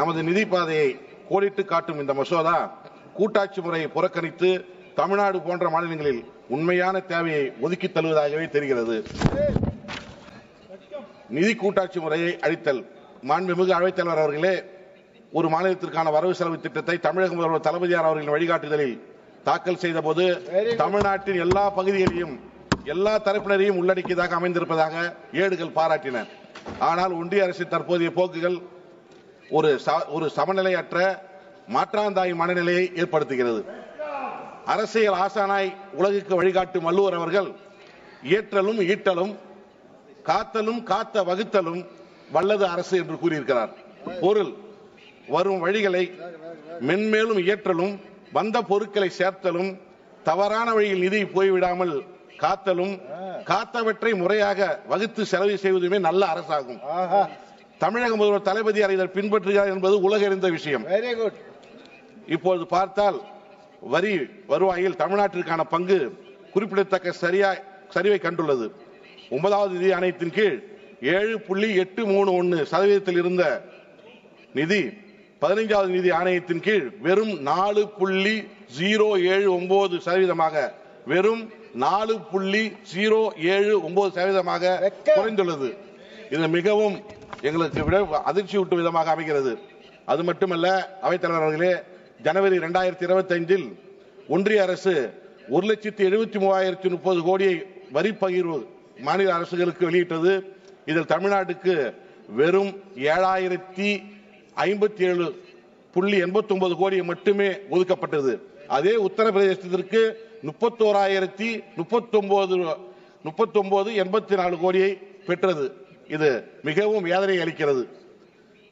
நமது நிதி பாதையை கோடிட்டு காட்டும் இந்த மசோதா கூட்டாட்சி முறையை புறக்கணித்து தமிழ்நாடு போன்ற மாநிலங்களில் உண்மையான தேவையை ஒதுக்கித் தள்ளுவதாகவே தெரிகிறது. நிதி கூட்டாட்சி முறையை அழித்தல். மாண்புமிகு அவைத்தலைவர் அவர்களே ஒரு மாநிலத்திற்கான வரவு செலவு திட்டத்தை தமிழக முதல்வர் தளபதியார் அவர்களின் வழிகாட்டுதலில் தாக்கல் செய்த போது தமிழ்நாட்டின் எல்லா பகுதிகளையும் எல்லா தரப்பினரையும் உள்ளடக்கியதாக அமைந்திருப்பதாக ஏடுகள் பாராட்டின. ஆனால் ஒன்றிய அரசின் தற்போதைய போக்குகள் ஒரு ஒரு சமநிலையற்ற மாற்றாந்தாய் மனநிலையை ஏற்படுத்துகிறது. அரசியல் ஆசானாய் உலகுக்கு வழிகாட்டும் வள்ளுவர் அவர்கள் இயற்றலும் ஈட்டலும் காத்தலும் காத்த வகுத்தலும் வல்லது அரசு என்று கூறியிருக்கிறார். பொருள் வரும் வழிகளை மென்மேலும் இயற்றலும் வந்த பொருட்களை சேர்த்தலும் தவறான வழியில் நிதி போய்விடாமல் காத்தலும் காத்தவற்றை முறையாக வகுத்து செலவு செய்வதுமே நல்ல அரசாகும். தமிழக முதல்வர் தளபதியார் இதை பின்பற்றுகிறார் என்பது உலகறிந்த விஷயம். வெரி குட் இப்பொழுது பார்த்தால் வரி வருவாயில் தமிழ்நாட்டிற்கான பங்கு குறிப்பிடத்தக்க சரியா சரிவை கண்டுள்ளது. ஒன்பதாவது நிதி ஆணையத்தின் கீழ் ஏழு புள்ளி எட்டு மூணு ஒன்னு சதவீதத்தில் இருந்த நிதி பதினைஞ்சாவது நிதி ஆணையத்தின் கீழ் வெறும் நாலு புள்ளி ஜீரோ ஏழு ஒன்பது சதவீதமாக வெறும் நாலு புள்ளி ஜீரோ ஏழு ஒன்பது சதவீதமாக. குறைந்துள்ளது. இது மிகவும் எங்களுக்கு விட அதிர்ச்சி ஊட்டும் விதமாக அமைகிறது. அது மட்டுமல்ல அவைத்தலைவர் அவர்களே ஜனவரி இரண்டாயிரத்தி இருபத்தி ஐந்தில் ஒன்றிய அரசு ஒரு லட்சத்தி எழுபத்தி மூவாயிரத்தி முப்பது கோடியை வரி பகிர்வு மாநில அரசுகளுக்கு வெளியிட்டது. இதில் தமிழ்நாட்டுக்கு வெறும் ஏழாயிரத்தி ஐம்பத்தி ஏழு புள்ளி எண்பத்தி ஒன்பது கோடியை மட்டுமே ஒதுக்கப்பட்டது. அதே உத்தரப்பிரதேசத்திற்கு முப்பத்தோராயிரத்தி முப்பத்தி ஒன்பது முப்பத்தி ஒன்பது எண்பத்தி நாலு கோடியை பெற்றது. இது மிகவும் வேதனை அளிக்கிறது.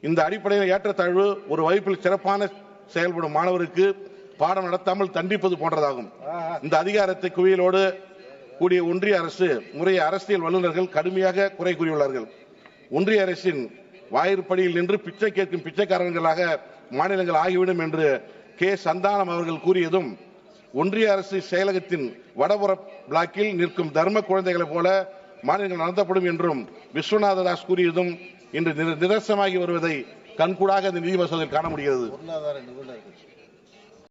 இந்த அடிப்படையில் ஏற்றத்தாழ்வு ஒரு வகுப்பில் சிறப்பான செயல்படும் மாணவருக்கு பாடம் நடத்தாமல் தண்டிப்பது போன்றதாகும். இந்த அதிகாரத்தை குவியலோடு கூடிய ஒன்றிய அரசு முறைய அரசியல் வல்லுநர்கள் கடுமையாக குறை கூறியுள்ளார்கள். ஒன்றிய அரசின் வாயிற்படியில் நின்று பிச்சை கேட்கும் பிச்சைக்காரர்களாக மாநிலங்கள் ஆகிவிடும் என்று கே. சந்தானம் அவர்கள் கூறியதும் ஒன்றிய அரசு செயலகத்தின் வடபுற பிளாக்கில் நிற்கும் தர்ம குழந்தைகளைப் போல மாநிலங்கள் நடத்தப்படும் என்றும் விஸ்வநாத தாஸ் கூறியதும் இன்று நிதர்சனமாகி வருவதை கண்கூடாக இந்த நிதி மசோதையில் காண முடிகிறது. பொருளாதார நிபுணர்கள்.